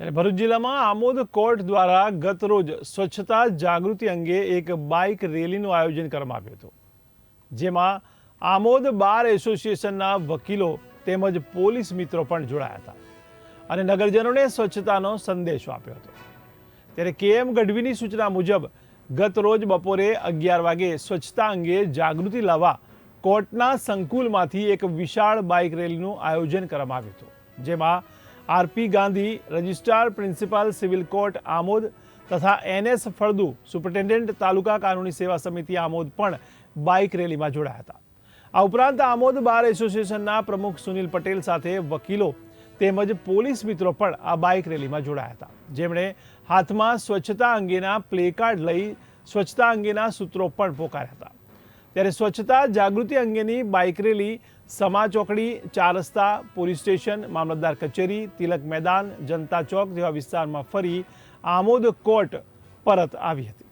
ત્યારે ભરૂચ જિલ્લામાં આમોદ કોર્ટ દ્વારા ગત રોજ સ્વચ્છતા જાગૃતિ અંગે એક બાઇક રેલીનું આયોજન કરવામાં આવ્યું હતું. જેમાં આમોદ બાર એસોસિએશનના વકીલો તેમજ પોલીસ મિત્રો પણ જોડાયા હતા અને નગરજનોને સ્વચ્છતાનો સંદેશો આપ્યો હતો. ત્યારે કેએમ ગઢવીની સૂચના મુજબ ગત રોજ બપોરે અગિયાર વાગે સ્વચ્છતા અંગે જાગૃતિ લાવવા કોર્ટના સંકુલમાંથી એક વિશાળ બાઇક રેલીનું આયોજન કરવામાં આવ્યું હતું. જેમાં RP Gandhi, registrar principal civil court Amod તથા એનએસ ફળદુ સુપ્રિન્ટેન્ડન્ટ તાલુકા કાનૂની સેવા સમિતિ આમોદ પણ બાઇક રેલીમાં જોડાયા હતા. આ ઉપરાંત આમોદ બાર એસોસિએશનના પ્રમુખ સુનિલ પટેલ સાથે વકીલો તેમજ પોલીસ મિત્રો પણ આ બાઇક રેલીમાં જોડાયા હતા. જેમણે હાથમાં સ્વચ્છતા અંગેના પ્લેકાર્ડ લઈ સ્વચ્છતા અંગેના સૂત્રો પણ પોકાર્યા હતા. ત્યારે સ્વચ્છતા જાગૃતિ અંગેની બાઇક રેલી સમા ચોકડી, ચાર રસ્તા, પોલીસ સ્ટેશન, મામલતદાર કચેરી, તિલક મેદાન, જનતા ચોક જેવા વિસ્તારમાં ફરી આમોદ કોર્ટ પરત આવી હતી.